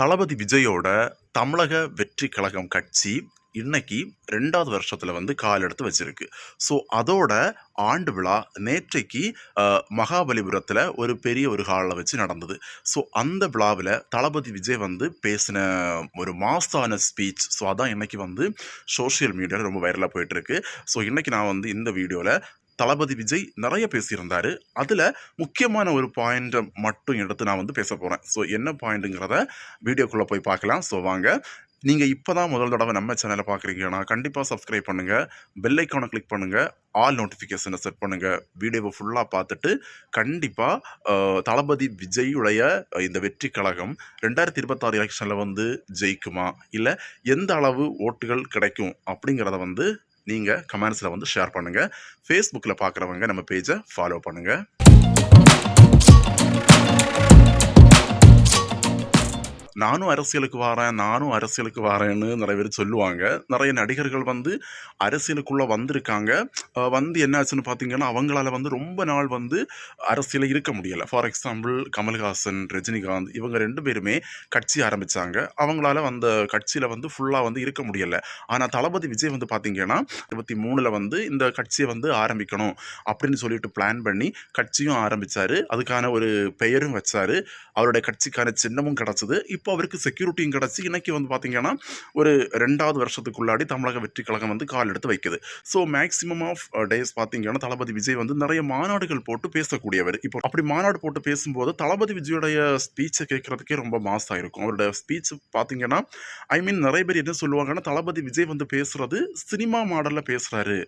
தளபதி விஜயோட தமிழக வெற்றி கழகம் கட்சி இன்னைக்கு ரெண்டாவது வருஷத்தில் வந்து கால் எடுத்து வச்சிருக்கு. ஸோ அதோட ஆண்டு விழா நேற்றைக்கு மகாபலிபுரத்தில் ஒரு பெரிய ஒரு ஹாலில் வச்சு நடந்தது. ஸோ அந்த விழாவில் தளபதி விஜய் வந்து பேசின ஒரு மாசான ஸ்பீச் ஸோ அதான் இன்னைக்கு வந்து சோஷியல் மீடியாவில் ரொம்ப வைரலாக போயிட்டுருக்கு ஸோ இன்னைக்கு நான் வந்து இந்த வீடியோவில் தளபதி விஜய் நிறைய பேசியிருந்தாரு. அதில் முக்கியமான ஒரு பாயிண்ட்டை மட்டும் எடுத்து நான் வந்து பேச போகிறேன் ஸோ என்ன பாயிண்ட்டுங்கிறத வீடியோக்குள்ளே போய் பார்க்கலாம். ஸோ வாங்க. நீங்கள் இப்போ தான் முதல் தடவை நம்ம சேனலை பார்க்குறீங்கன்னா கண்டிப்பாக சப்ஸ்கிரைப் பண்ணுங்கள் பெல் ஐக்கானை கிளிக் பண்ணுங்கள் ஆல் நோட்டிஃபிகேஷனை செட் பண்ணுங்கள் வீடியோவை ஃபுல்லாக பார்த்துட்டு கண்டிப்பாக தளபதி விஜயுடைய இந்த வெற்றி கழகம் ரெண்டாயிரத்தி இருபத்தாறு எலெக்ஷனில் வந்து ஜெயிக்குமா? இல்லை எந்த அளவு ஓட்டுகள் கிடைக்கும்? அப்படிங்கிறத வந்து நீங்கள் கமெண்ட்ஸில் வந்து ஷேர் பண்ணுங்கள் ஃபேஸ்புக்கில் பார்க்குறவங்க நம்ம பேஜை ஃபாலோ பண்ணுங்கள் நானும் அரசியலுக்கு வரேன் நானும் அரசியலுக்கு வரேன்னு நிறைய பேர் சொல்லுவாங்க. நிறைய நடிகர்கள் வந்து அரசியலுக்குள்ளே வந்திருக்காங்க. வந்து என்னாச்சுன்னு பார்த்தீங்கன்னா அவங்களால வந்து ரொம்ப நாள் வந்து அரசியலில் இருக்க முடியலை. ஃபார் எக்ஸாம்பிள் கமல்ஹாசன் ரஜினிகாந்த் இவங்க ரெண்டு பேருமே கட்சி ஆரம்பித்தாங்க அவங்களால அந்த கட்சியில் வந்து ஃபுல்லாக வந்து இருக்க முடியலை. ஆனால் தளபதி விஜய் வந்து பார்த்தீங்கன்னா இருபத்தி மூணில் வந்து இந்த கட்சியை வந்து ஆரம்பிக்கணும் அப்படின்னு சொல்லிட்டு பிளான் பண்ணி கட்சியும் ஆரம்பித்தார் அதுக்கான ஒரு பெயரும் வச்சார். அவருடைய கட்சிக்கான சின்னமும் கிடச்சிது. இப்போ அவருக்கு செக்யூரிட்டியும் கிடச்சி இன்னைக்கு வந்து பார்த்திங்கன்னா ஒரு ரெண்டாவது வருஷத்துக்குள்ளாடி தமிழக வெற்றி கழகம் வந்து கால் எடுத்து வைக்குது. So maximum of days uh, பார்த்திங்கன்னா தளபதி விஜய் வந்து நிறைய மாநாடுகள் போட்டு பேசக்கூடியவர். இப்போ அப்படி மாநாடு போட்டு பேசும்போது தளபதி விஜயோடைய ஸ்பீச்சை கேட்கறதுக்கே ரொம்ப மாசாக இருக்கும் அவருடைய ஸ்பீச் பார்த்திங்கன்னா ஐ மீன் நிறைய பேர் என்ன சொல்லுவாங்கன்னா தளபதி விஜய் வந்து பேசுகிறது சினிமா மாடலில் பேசுகிறாரு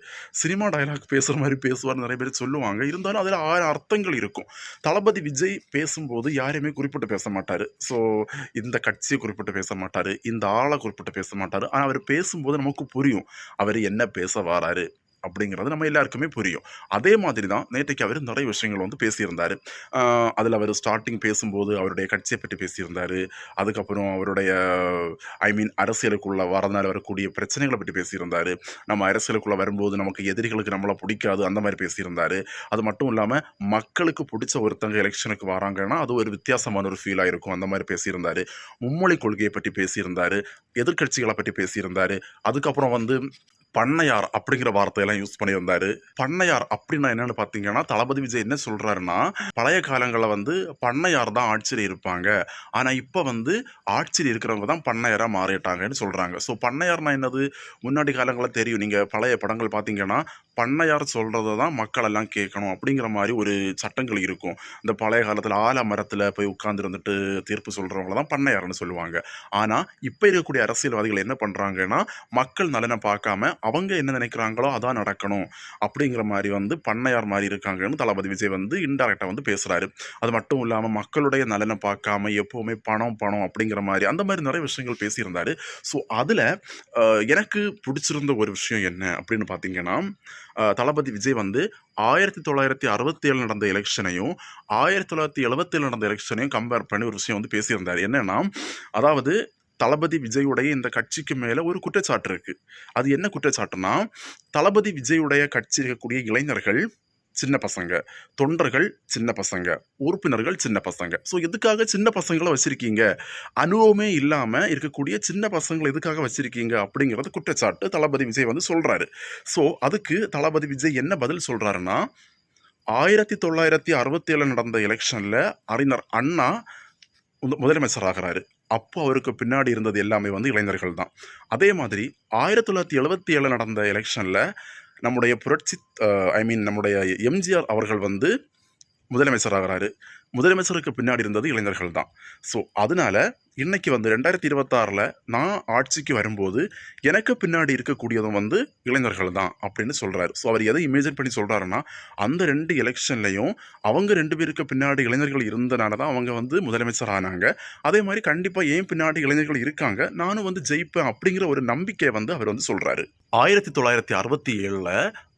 சினிமா டயலாக் பேசுகிற மாதிரி பேசுவார் நிறைய பேர் சொல்லுவாங்க. இருந்தாலும் அதில் ஆயிரம் அர்த்தங்கள் இருக்கும். தளபதி விஜய் பேசும்போது யாரையுமே குறிப்பிட்டு பேச மாட்டார். ஸோ இந்த கட்சியை குறிப்பிட்டு பேச மாட்டார் இந்த ஆளை குறிப்பிட்டு பேச மாட்டார். ஆனால் அவர் பேசும்போது நமக்கு புரியும். அவர் என்ன பேச வராரு? அப்படிங்கிறது நம்ம எல்லாருக்குமே புரியும். அதே மாதிரி தான் நேற்றைக்கு அவர் நிறைய விஷயங்கள் வந்து பேசியிருந்தார். அதில் அவர் ஸ்டார்டிங் பேசும்போது அவருடைய கட்சியை பற்றி பேசியிருந்தார். அதுக்கப்புறம் அவருடைய ஐ மீன் அரசியலுக்குள்ள வரதுனால வரக்கூடிய பிரச்சனைகளை பற்றி பேசியிருந்தார். நம்ம அரசியலுக்குள்ள வரும்போது நமக்கு எதிரிகளுக்கு நம்மளை பிடிக்காது அந்த மாதிரி பேசியிருந்தார். அது மட்டும் இல்லாமல் மக்களுக்கு பிடிச்ச ஒருத்தங்க எலெக்ஷனுக்கு வராங்கன்னா அது ஒரு வித்தியாசமான ஒரு ஃபீலாக இருக்கும். அந்த மாதிரி பேசியிருந்தார். மும்மொழி கொள்கையை பற்றி பேசியிருந்தார். எதிர்க்கட்சிகளை பற்றி பேசியிருந்தார். அதுக்கப்புறம் வந்து பண்ணையார் அப்படிங்கிற வார்த்தையெல்லாம் யூஸ் பண்ணியிருந்தாரு. பண்ணையார் அப்படின்னா என்னன்னு பார்த்தீங்கன்னா தளபதி விஜய் என்ன சொல்கிறாருன்னா பழைய காலங்களில் வந்து பண்ணையார் தான் ஆட்சியில் இருப்பாங்க. ஆனால் இப்போ வந்து ஆட்சியில் இருக்கிறவங்க தான் பண்ணையாராக மாறிட்டாங்கன்னு சொல்கிறாங்க ஸோ பண்ணையார்னா என்னது? முன்னாடி காலங்களில் தெரியும். நீங்கள் பழைய படங்கள் பார்த்தீங்கன்னா பண்ணையார் சொல்கிறத தான் மக்கள் எல்லாம் கேட்கணும் அப்படிங்கிற மாதிரி ஒரு சட்டங்கள் இருக்கும். இந்த பழைய காலத்தில் ஆல மரத்தில் போய் உட்கார்ந்துருந்துட்டு தீர்ப்பு சொல்கிறவங்கள தான் பண்ணையார்னு சொல்லுவாங்க. ஆனால் இப்போ இருக்கக்கூடிய அரசியல்வாதிகள் என்ன பண்ணுறாங்கன்னா மக்கள் நலனை பார்க்காம அவங்க என்ன நினைக்கிறாங்களோ அதான் நடக்கணும். அப்படிங்கிற மாதிரி வந்து பண்ணையார் மாதிரி இருக்காங்கன்னு தளபதி விஜய் வந்து இன்டெரக்டாக வந்து பேசுகிறாரு அது மட்டும் இல்லாமல் மக்களுடைய நலனை பார்க்காம எப்போவுமே பணம் பணம் அப்படிங்கிற மாதிரி அந்த மாதிரி நிறைய விஷயங்கள் பேசியிருந்தாரு. ஸோ அதில் எனக்கு பிடிச்சிருந்த ஒரு விஷயம் என்ன அப்படின்னு பார்த்தீங்கன்னா தளபதி விஜய் வந்து ஆயிரத்தி தொள்ளாயிரத்தி அறுபத்தி ஏழு நடந்த எலெக்ஷனையும் ஆயிரத்தி தொள்ளாயிரத்தி எழுபத்தேழு நடந்த எலெக்ஷனையும் கம்பேர் பண்ணி ஒரு விஷயம் வந்து பேசியிருந்தார். என்னென்னா அதாவது தளபதி விஜயுடைய இந்த கட்சிக்கு மேலே ஒரு குற்றச்சாட்டு இருக்கு. அது என்ன குற்றச்சாட்டுனா தளபதி விஜயுடைய கட்சி இருக்கக்கூடிய இளைஞர்கள் சின்ன பசங்க தொண்டர்கள் சின்ன பசங்க உறுப்பினர்கள் சின்ன பசங்க. ஸோ எதுக்காக சின்ன பசங்களை வச்சுருக்கீங்க? அனுபவமே இல்லாமல் இருக்கக்கூடிய சின்ன பசங்களை எதுக்காக வச்சுருக்கீங்க? அப்படிங்கிறது குற்றச்சாட்டு தளபதி விஜய் வந்து சொல்கிறாரு ஸோ அதுக்கு தளபதி விஜய் என்ன பதில் சொல்கிறாருன்னா ஆயிரத்தி தொள்ளாயிரத்தி அறுபத்தி ஏழு நடந்த எலெக்ஷனில் அறிஞர் அண்ணா முதலமைச்சர் ஆகிறாரு அப்போ அவருக்கு பின்னாடி இருந்தது எல்லாமே வந்து இளைஞர்கள் தான். அதே மாதிரி ஆயிரத்தி தொள்ளாயிரத்தி எழுபத்தி ஏழு நடந்த எலெக்ஷனில் நம்முடைய புரட்சி ஐ மீன் நம்முடைய எம்ஜிஆர் அவர்கள் வந்து முதலமைச்சர் ஆகிறாரு முதலமைச்சருக்கு பின்னாடி இருந்தது இளைஞர்கள் தான். ஸோ அதனால இன்னைக்கு வந்து ரெண்டாயிரத்தி இருபத்தாறில் நான் ஆட்சிக்கு வரும்போது எனக்கு பின்னாடி இருக்கக்கூடியதும் வந்து இளைஞர்கள் தான் அப்படின்னு சொல்கிறாரு ஸோ அவர் எதை இமேஜின் பண்ணி சொல்கிறாருன்னா அந்த ரெண்டு எலெக்ஷன்லையும் அவங்க ரெண்டு பேருக்கு பின்னாடி இளைஞர்கள் இருந்தனால தான் அவங்க வந்து முதலமைச்சர் ஆனாங்க அதே மாதிரி கண்டிப்பாக ஏன் பின்னாடி இளைஞர்கள் இருக்காங்க நானும் வந்து ஜெயிப்பேன் அப்படிங்கிற ஒரு நம்பிக்கையை வந்து அவர் வந்து சொல்கிறாரு ஆயிரத்தி தொள்ளாயிரத்தி அறுபத்தி ஏழில்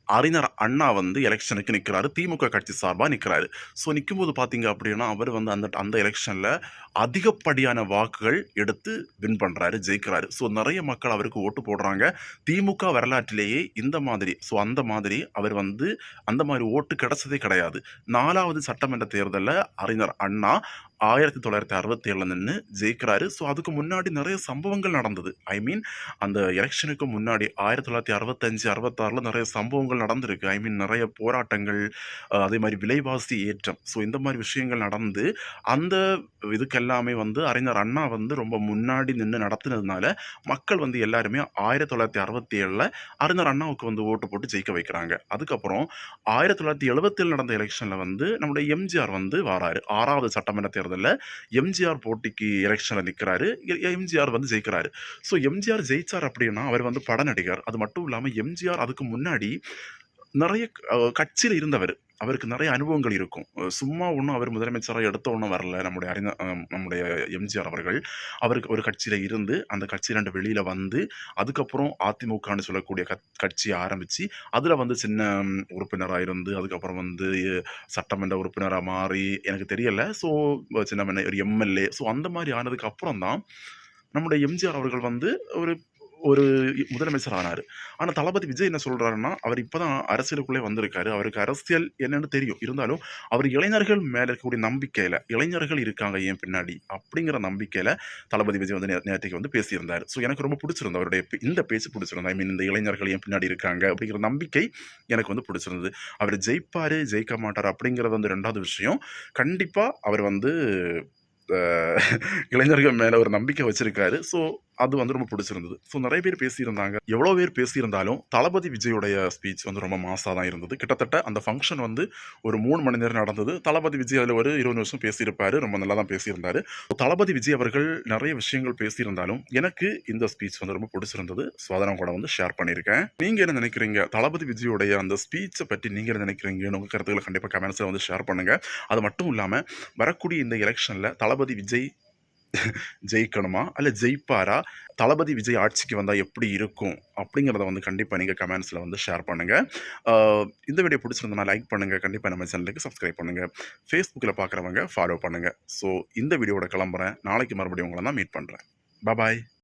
அறிஞர் அண்ணா வந்து எலெக்ஷனுக்கு நிற்கிறாரு திமுக கட்சி சார்பாக நிற்கிறாரு ஸோ நிற்கும்போது பார்த்தீங்க அப்படின்னா அவர் வந்து அந்த அந்த எலெக்ஷனில் அதிகப்படியான வாக்குகள் எடுத்து வின் பண்ணுறாரு ஜெயிக்கிறாரு. ஸோ நிறைய மக்கள் அவருக்கு ஓட்டு போடுறாங்க. திமுக வரலாற்றிலேயே இந்த மாதிரி ஸோ அந்த மாதிரி அவர் வந்து அந்த மாதிரி ஓட்டு கிடைச்சதே கிடையாது. நாலாவது சட்டமன்ற தேர்தலில் அறிஞர் அண்ணா 1967ல நின்னு ஜெயிக்கிறாரு. ஸோ அதுக்கு முன்னாடி நிறைய சம்பவங்கள் நடந்தது. ஐ மீன் அந்த எலெக்ஷனுக்கு முன்னாடி ஆயிரத்தி தொள்ளாயிரத்தி அறுபத்தஞ்சு அறுபத்தாறில் நிறைய சம்பவங்கள் நடந்திருக்கு. ஐ மீன் நிறைய போராட்டங்கள், அதே மாதிரி விலைவாசி ஏற்றம். ஸோ இந்த மாதிரி விஷயங்கள் நடந்து, அந்த இதுக்கெல்லாமே வந்து அறிஞர் அண்ணா வந்து ரொம்ப முன்னாடி நின்று நடத்துனதுனால, மக்கள் வந்து எல்லாருமே 1967ல அறிஞர் அண்ணாவுக்கு வந்து ஓட்டு போட்டு ஜெயிக்க வைக்கிறாங்க. அதுக்கப்புறம் 1977 நடந்த எலெக்ஷனில் வந்து நம்முடைய எம்ஜிஆர் வந்து வராரு ஆறாவது சட்டமன்ற தேர்தல்ல எம்ஜிஆர் போட்டிக்கு எலெக்ஷனில் நிக்கிறாரு. எம்ஜிஆர் வந்து ஜெயிக்கிறாரு. ஸோ எம்ஜிஆர் ஜெயிச்சார் அப்படின்னா, அவர் வந்து பட நடிகர். அது மட்டும் இல்லாம எம்ஜிஆர் அதுக்கு முன்னாடி நிறைய கட்சியில் இருந்தவர் அவருக்கு நிறைய அனுபவங்கள் இருக்கும். சும்மா ஒன்றும் அவர் முதலமைச்சராக எடுத்த ஒன்றும் வரல. நம்முடைய அறிஞ நம்முடைய எம்ஜிஆர் அவர்கள். அவருக்கு ஒரு கட்சியில் இருந்து, அந்த கட்சியிலருந்து வெளியில் வந்து, அதுக்கப்புறம் அதிமுகன்னு சொல்லக்கூடிய கத் கட்சியை ஆரம்பித்து அதில் வந்து சின்ன உறுப்பினராக இருந்து, அதுக்கப்புறம் வந்து சட்டமன்ற உறுப்பினராக மாறி, எனக்கு தெரியலை ஸோ சின்ன ஒரு எம்.எல்.ஏ. ஸோ அந்த மாதிரி ஆனதுக்கு அப்புறம் தான், நம்முடைய எம்ஜிஆர் அவர்கள் வந்து ஒரு ஒரு முதலமைச்சர் ஆனார் ஆனால் தளபதி விஜய் என்ன சொல்கிறாருன்னா அவர் இப்போ தான் அரசியலுக்குள்ளே வந்திருக்காரு. அவருக்கு அரசியல் என்னன்னு தெரியும். இருந்தாலும் அவர் இளைஞர்கள் மேலே இருக்கக்கூடிய நம்பிக்கையில் இளைஞர்கள் இருக்காங்க ஏன் பின்னாடி, அப்படிங்கிற நம்பிக்கையில் தளபதி விஜய் வந்து நே வந்து பேசியிருந்தார் ஸோ எனக்கு ரொம்ப பிடிச்சிருந்தது அவருடைய இந்த பேச்சு பிடிச்சிருந்தது ஐ மீன் இந்த இளைஞர்கள் ஏன் பின்னாடி இருக்காங்க அப்படிங்கிற நம்பிக்கை எனக்கு வந்து பிடிச்சிருந்தது அவர் ஜெயிப்பார் ஜெயிக்க மாட்டார் அப்படிங்கிறது வந்து ரெண்டாவது விஷயம். கண்டிப்பாக அவர் வந்து இளைஞர்கள் மேலே ஒரு நம்பிக்கை வச்சுருக்காரு ஸோ அது வந்து ரொம்ப பிடிச்சிருந்தது ஸோ நிறைய பேர் பேசியிருந்தாங்க. எவ்வளோ பேர் பேசியிருந்தாலும், தளபதி விஜயுடைய ஸ்பீச் வந்து ரொம்ப மாசாக தான் இருந்தது. கிட்டத்தட்ட அந்த ஃபங்க்ஷன் வந்து ஒரு மூணு மணி நேரம் நடந்தது. தளபதி விஜய் அதில் ஒரு 20 நிமிஷம் பேசியிருப்பார் ரொம்ப நல்லா தான் பேசியிருந்தார் தளபதி விஜய் அவர்கள் நிறைய விஷயங்கள் பேசியிருந்தாலும், எனக்கு இந்த ஸ்பீச் வந்து ரொம்ப பிடிச்சிருந்தது ஸோ அத நான் கூட வந்து ஷேர் பண்ணியிருக்கேன். நீங்கள் என்ன நினைக்கிறீங்க? தளபதி விஜயுடைய அந்த ஸ்பீச்சை பற்றி நீங்கள் என்ன நினைக்கிறீங்கன்னு உங்கள் கருத்துக்களை கண்டிப்பாக கமெண்ட்ஸில் வந்து ஷேர் பண்ணுங்கள் அது மட்டும் இல்லாமல் வரக்கூடிய இந்த எலெக்ஷனில் தளபதி விஜய் ஜெயிக்கணுமா? இல்ல ஜெயிப்பாரா? தளபதி விஜய் ஆட்சிக்கு வந்தால் எப்படி இருக்கும்? அப்படிங்கிறத வந்து கண்டிப்பாக நீங்கள் கமெண்ட்ஸில் வந்து ஷேர் பண்ணுங்கள் இந்த வீடியோ புடிச்சிருந்ததுனா லைக் பண்ணுங்கள் கண்டிப்பாக நம்ம சேனலுக்கு சப்ஸ்கிரைப் பண்ணுங்க. ஃபேஸ்புக்கில் பார்க்குறவங்க ஃபாலோ பண்ணுங்கள் ஸோ இந்த வீடியோவோட கிளம்புறேன். நாளைக்கு மறுபடியும் உங்களை தான் மீட் பண்ணுறேன் பாய் பாய்.